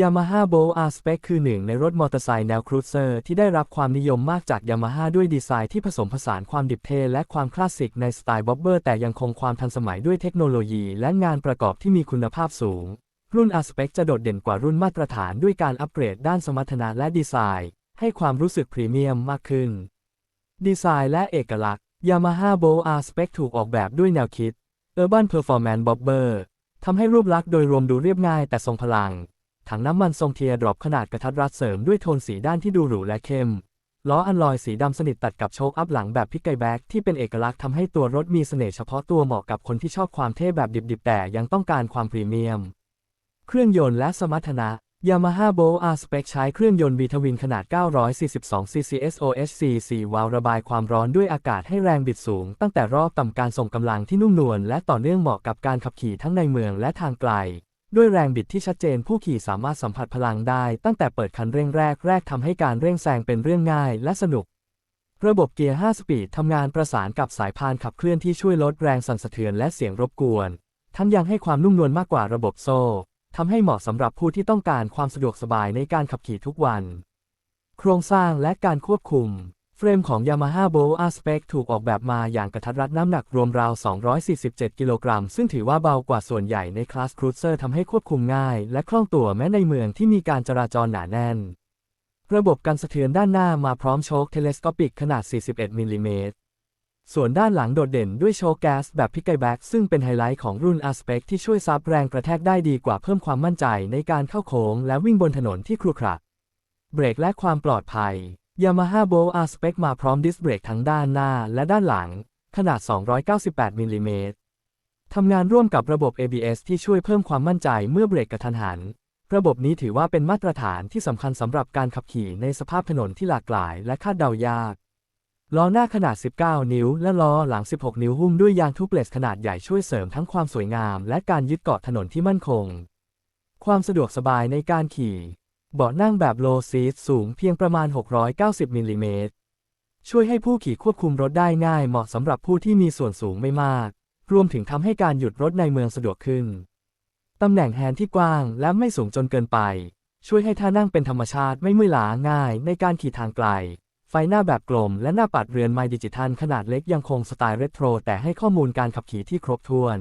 Yamaha Bolt R Spec คือหนึ่งในรถมอเตอร์ไซค์แนวครูเซอร์ที่ได้รับความนิยมมากจาก Yamaha ด้วยดีไซน์ที่ผสมผสานความดิบเท่และความคลาสสิกในสไตล์บ๊อบเบอร์แต่ยังคงความทันสมัยด้วยเทคโนโลยีและงานประกอบที่มีคุณภาพสูง รุ่น R Spec จะโดดเด่นกว่ารุ่นมาตรฐานด้วยการอัปเกรดด้านสมรรถนะและดีไซน์ ให้ความรู้สึกพรีเมียมมากขึ้น ดีไซน์และเอกลักษณ์ Yamaha Bolt R Spec ถูกออกแบบด้วยแนวคิด Urban Performance Bobber ทำให้รูปลักษณ์โดยรวมดูเรียบง่ายแต่ทรงพลัง ถังน้ำมันทรงเทียร์ดรอปขนาดกระทัดรัดเสริมด้วยโทนสีด้านที่ดูหรูและเข้ม ล้ออันลอยสีดำสนิทตัดกับโชคอัพหลังแบบพิกไกแบ็กที่เป็นเอกลักษณ์ทำให้ตัวรถมีเสน่ห์เฉพาะตัวเหมาะกับคนที่ชอบความเท่แบบดิบๆ แต่ยังต้องการความพรีเมียม เครื่องยนต์และสมรรถนะ Yamaha Bolt R Spec ใช้เครื่องยนต์ V ทวินขนาด 942 cc SOHC 4วาล์วระบายความร้อนด้วยอากาศให้แรงบิดสูง ตั้งแต่รอบต่ำการส่งกำลังที่นุ่มนวลและต่อเนื่องเหมาะกับการขับขี่ทั้งในเมืองและทางไกล ด้วยแรงบิดที่ชัดเจนผู้ขี่สามารถสัมผัสพลังได้ ตั้งแต่เปิดคันเร่งแรกแรกทำให้การเร่งแซงเป็นเรื่องง่ายและสนุก ระบบเกียร์ 5 สปีดทำงานประสานกับสายพานขับเคลื่อนที่ช่วยลดแรงสั่นสะเทือนและเสียงรบกวน ทั้งยังให้ความนุ่มนวลมากกว่าระบบโซ่ทำให้เหมาะสำหรับผู้ที่ต้องการความสะดวกสบายในการขับขี่ทุกวัน โครงสร้างและการควบคุม เฟรมของ Yamaha Bolt R Spec ถูกออกแบบมาอย่างกระทัดรัดน้ำหนักรวมราว 247 กิโลกรัม ซึ่งถือว่าเบากว่าส่วนใหญ่ในคลาสครูเซอร์ทำให้ควบคุมง่าย และคล่องตัวแม้ในเมืองที่มีการจราจรหนาแน่น ระบบกันสะเทือนด้านหน้ามาพร้อมโชคเทเลสโคปิกขนาด 41 มิลลิเมตร ส่วนด้านหลังโดดเด่นด้วยโชว์แก๊สแบบพิกไกแบ็กซึ่งเป็นไฮไลท์ของรุ่น R Spec ที่ช่วยซับแรงกระแทกได้ดีกว่าเพิ่มความมั่นใจในการเข้าโค้งและวิ่งบนถนนที่ครุขระเบรกและความปลอดภัย Yamaha Bolt R Spec มาพร้อมดิสเบรกทั้งด้านหน้าและด้านหลัง ขนาด 298มิลลิเมตรทำงานร่วมกับระบบ ABS ที่ช่วยเพิ่มความมั่นใจเมื่อเบรกกระทันหัน ระบบนี้ถือว่าเป็นมาตรฐานที่สำคัญสำหรับการขับขี่ในสภาพถนนที่หลากหลายและคาดเดายาก ล้อหน้าขนาด 19 นิ้ว และล้อหลัง 16 นิ้วหุ้มด้วยยางทุบลสขนาดใหญ่ช่วยเสริมทั้งความสวยงาม และการยึดเกาะถนนที่มั่นคง ความสะดวกสบายในการขี่ เบาะนั่งแบบโลซีทสูงเพียงประมาณ 690 มิลลิเมตร ช่วยให้ผู้ขี่ควบคุมรถได้ง่ายเหมาะสำหรับผู้ที่มีส่วนสูงไม่มาก รวมถึงทำให้การหยุดรถในเมืองสะดวกขึ้น ตำแหน่งแฮนด์ที่กว้างและไม่สูงจนเกินไป ช่วยให้ท่านั่งเป็นธรรมชาติไม่เมื่อยล้าง่ายในการขี่ทางไกล ไฟหน้าแบบกลมและหน้าปัดเรือนไม้ดิจิทัลขนาดเล็กยังคงสไตล์เรโทรแต่ให้ข้อมูลการขับขี่ที่ครบถ้วน